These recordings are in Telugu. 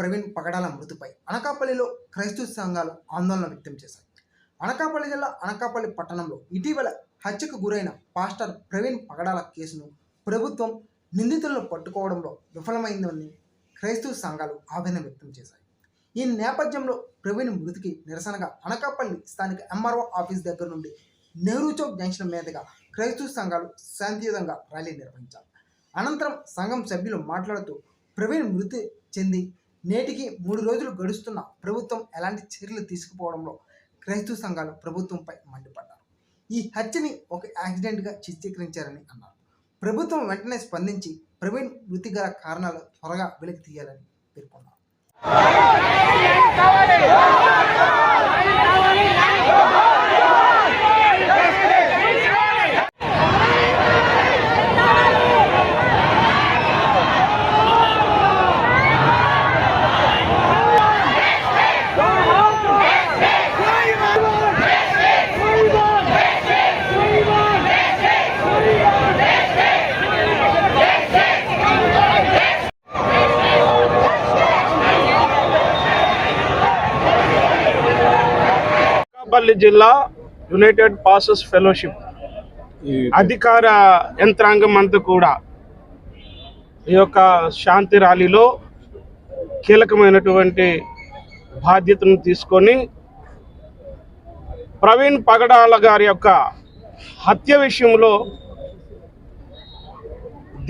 ప్రవీణ్ పగడాల మృతిపై అనకాపల్లిలో క్రైస్తవ సంఘాలు ఆందోళన వ్యక్తం చేశాయి. అనకాపల్లి జిల్లా అనకాపల్లి పట్టణంలో ఇటీవల హత్యకు గురైన పాస్టర్ ప్రవీణ్ పగడాల కేసును ప్రభుత్వం నిందితులను పట్టుకోవడంలో విఫలమైందని క్రైస్తవ సంఘాలు ఆవేదన వ్యక్తం చేశాయి. ఈ నేపథ్యంలో ప్రవీణ్ మృతికి నిరసనగా అనకాపల్లి స్థానిక ఎంఆర్ఓ ఆఫీస్ దగ్గర నుండి నెహ్రూ చౌక్ జంక్షన్ మీదుగా క్రైస్తవ సంఘాలు శాంతియుతంగా ర్యాలీ నిర్వహించారు. అనంతరం సంఘం సభ్యులు మాట్లాడుతూ ప్రవీణ్ మృతి చెంది నేటికి మూడు రోజులు గడుస్తున్న ప్రభుత్వం ఎలాంటి చర్యలు తీసుకుపోవడంలో క్రైస్తవ సంఘాలు ప్రభుత్వంపై మండిపడ్డారు. ఈ హత్యని ఒక యాక్సిడెంట్గా చిత్రీకరించారని అన్నారు. ప్రభుత్వం వెంటనే స్పందించి ప్రవీణ్ మృతి గల కారణాలు త్వరగా వెలికి తీయాలని పేర్కొన్నారు. అనకాపల్లి జిల్లా యునైటెడ్ పాసెస్ ఫెలోషిప్ అధికార యంత్రాంగం అంతా కూడా ఈ యొక్క శాంతి ర్యాలీలో కీలకమైనటువంటి బాధ్యతను తీసుకొని ప్రవీణ్ పగడాల గారి యొక్క హత్య విషయంలో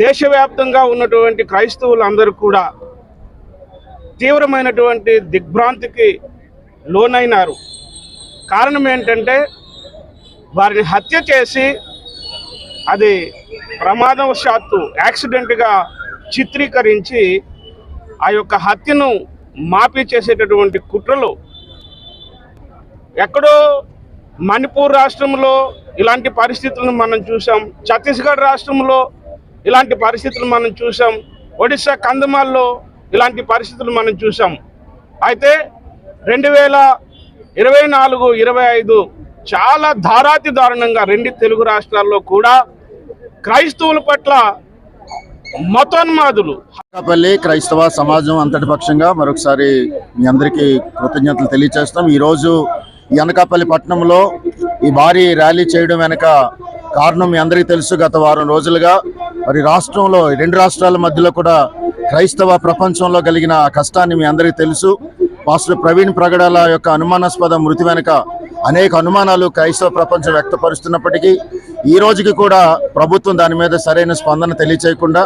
దేశవ్యాప్తంగా ఉన్నటువంటి క్రైస్తవులందరూ కూడా తీవ్రమైనటువంటి దిగ్భ్రాంతికి లోనైనారు. కారణం ఏంటంటే వారిని హత్య చేసి అది ప్రమాదవశాత్తు యాక్సిడెంట్గా చిత్రీకరించి ఆ యొక్క హత్యను మాఫీ చేసేటటువంటి కుట్రలు ఎక్కడో మణిపూర్ రాష్ట్రంలో ఇలాంటి పరిస్థితులను మనం చూసాం ఛత్తీస్గఢ్ రాష్ట్రంలో ఇలాంటి పరిస్థితులు మనం చూసాం ఒడిశా కందమాల్లో ఇలాంటి పరిస్థితులు మనం చూసాం అయితే రెండు వేల ఇరవై నాలుగు ఇరవై ఐదు చాలా ధారాతి దారుణంగా రెండు తెలుగు రాష్ట్రాల్లో కూడా క్రైస్తవుల పట్ల మతోన్మాదులు. అనకాపల్లి క్రైస్తవ సమాజం అంతటి పక్షంగా మరొకసారి మీ అందరికీ కృతజ్ఞతలు తెలియజేస్తాం ఈరోజు ఈ అనకాపల్లి పట్టణంలో ఈ భారీ ర్యాలీ చేయడం వెనక కారణం మీ అందరికీ తెలుసు. గత వారం రోజులుగా మరి రాష్ట్రంలో రెండు రాష్ట్రాల మధ్యలో కూడా క్రైస్తవ ప్రపంచంలో కలిగిన కష్టాన్ని మీ అందరికీ తెలుసు. పాస్టర్ ప్రవీణ్ ప్రగడాల యొక్క అనుమానాస్పద మృతి వెనుక అనేక అనుమానాలు క్రైస్తవ ప్రపంచం వ్యక్తపరుస్తున్నప్పటికీ ఈ రోజుకి కూడా ప్రభుత్వం దాని మీద సరైన స్పందన తెలియచేయకుండా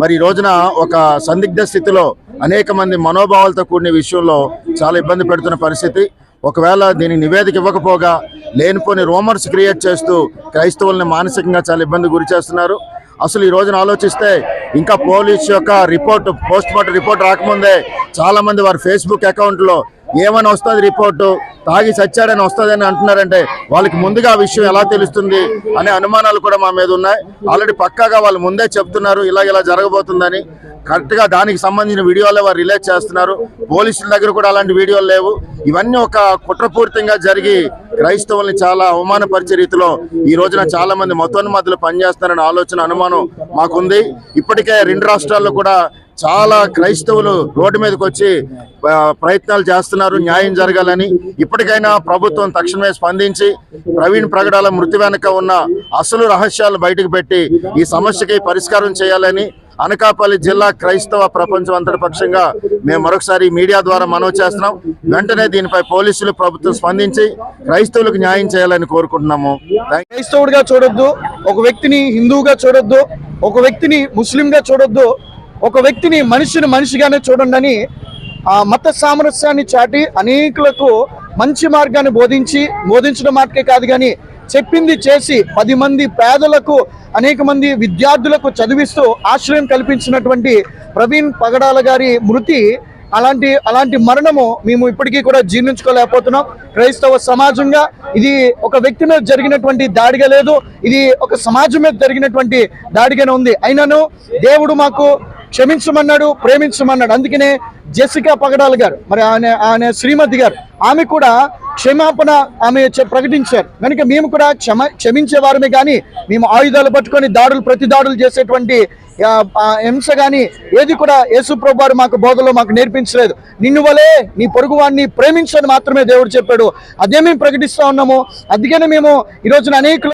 మరి ఈ రోజున ఒక సందిగ్ధ స్థితిలో అనేక మంది మనోభావాలతో కూడిన విషయంలో చాలా ఇబ్బంది పెడుతున్న పరిస్థితి. ఒకవేళ దీని నివేదిక ఇవ్వకపోగా లేనిపోని రోమర్స్ క్రియేట్ చేస్తూ క్రైస్తవుల్ని మానసికంగా చాలా ఇబ్బంది గురి చేస్తున్నారు. అసలు ఈ రోజున ఆలోచిస్తే ఇంకా పోలీస్ యొక్క రిపోర్ట్ పోస్ట్ మార్టం రిపోర్ట్ రాకముందే చాలా మంది వారి ఫేస్బుక్ అకౌంట్లో ఏమని వస్తుంది రిపోర్టు తాగి చచ్చాడని వస్తుందని అంటున్నారంటే వాళ్ళకి ముందుగా ఆ విషయం ఎలా తెలుస్తుంది అనే అనుమానాలు కూడా మా మీద ఉన్నాయి. ఆల్రెడీ పక్కాగా వాళ్ళు ముందే చెప్తున్నారు ఇలా ఇలా జరగబోతుందని. కరెక్ట్గా దానికి సంబంధించిన వీడియోలే వారు రిలీజ్ చేస్తున్నారు. పోలీసుల దగ్గర కూడా అలాంటి వీడియోలు లేవు. ఇవన్నీ ఒక కుట్రపూరితంగా జరిగి క్రైస్తవుల్ని చాలా అవమానపరిచే రీతిలో ఈ రోజున చాలా మంది మతోన్మాదులు పనిచేస్తున్నారనే ఆలోచన అనుమానం మాకుంది. ఇప్పటికే రెండు రాష్ట్రాల్లో కూడా చాలా క్రైస్తవులు రోడ్డు మీదకి వచ్చి ప్రయత్నాలు చేస్తున్నారు న్యాయం జరగాలని ఇప్పటికైనా ప్రభుత్వం తక్షణమే స్పందించి ప్రవీణ్ ప్రగడాల మృతి వెనుక ఉన్న అసలు రహస్యాలు బయటకు పెట్టి ఈ సమస్యకి పరిష్కారం చేయాలని అనకాపల్లి జిల్లా క్రైస్తవ ప్రపంచం అంతటి పక్షంగా మేము మరొకసారి మీడియా ద్వారా మనవి చేస్తున్నాం. వెంటనే దీనిపై పోలీసులు ప్రభుత్వం స్పందించి క్రైస్తవులకు న్యాయం చేయాలని కోరుకుంటున్నాము. క్రైస్తవుడిగా చూడొద్దు ఒక వ్యక్తిని హిందువుగా చూడొద్దు ఒక వ్యక్తిని ముస్లింగా చూడొద్దు ఒక వ్యక్తిని మనిషిని మనిషిగానే చూడండి ఆ మత సామరస్యాన్ని చాటి అనేకులకు మంచి మార్గాన్ని బోధించి బోధించడం మాటకే కాదు కానీ చెప్పింది చేసి పది మంది పేదలకు అనేక మంది విద్యార్థులకు చదివిస్తూ ఆశ్రయం కల్పించినటువంటి ప్రవీణ్ పగడాల గారి మృతి అలాంటి అలాంటి మరణము మేము ఇప్పటికీ కూడా జీర్ణించుకోలేకపోతున్నాం. క్రైస్తవ సమాజంగా ఇది ఒక వ్యక్తి మీద జరిగినటువంటి దాడిగా లేదు ఇది ఒక సమాజం మీద జరిగినటువంటి దాడిగానే ఉంది. అయినను దేవుడు మాకు క్షమించమన్నాడు ప్రేమించమన్నాడు. అందుకనే జెసికా పగడాల్ గారు మరి ఆయన ఆయన శ్రీమతి గారు ఆమె కూడా క్షమాపణ ఆమె ప్రకటించారు. కనుక మేము కూడా క్షమ క్షమించే వారమే కానీ మేము ఆయుధాలు పట్టుకొని దాడులు ప్రతి దాడులు చేసేటువంటి ఆ, హింస కానీ ఏది కూడా యేసుప్రభు వారు మాకు బోధలో మాకు నేర్పించలేదు. నిన్ను వలే నీ పొరుగు వాడిని ప్రేమించని మాత్రమే దేవుడు చెప్పాడు. అదే మేము ప్రకటిస్తా ఉన్నాము. అందుకనే మేము ఈ రోజున అనేక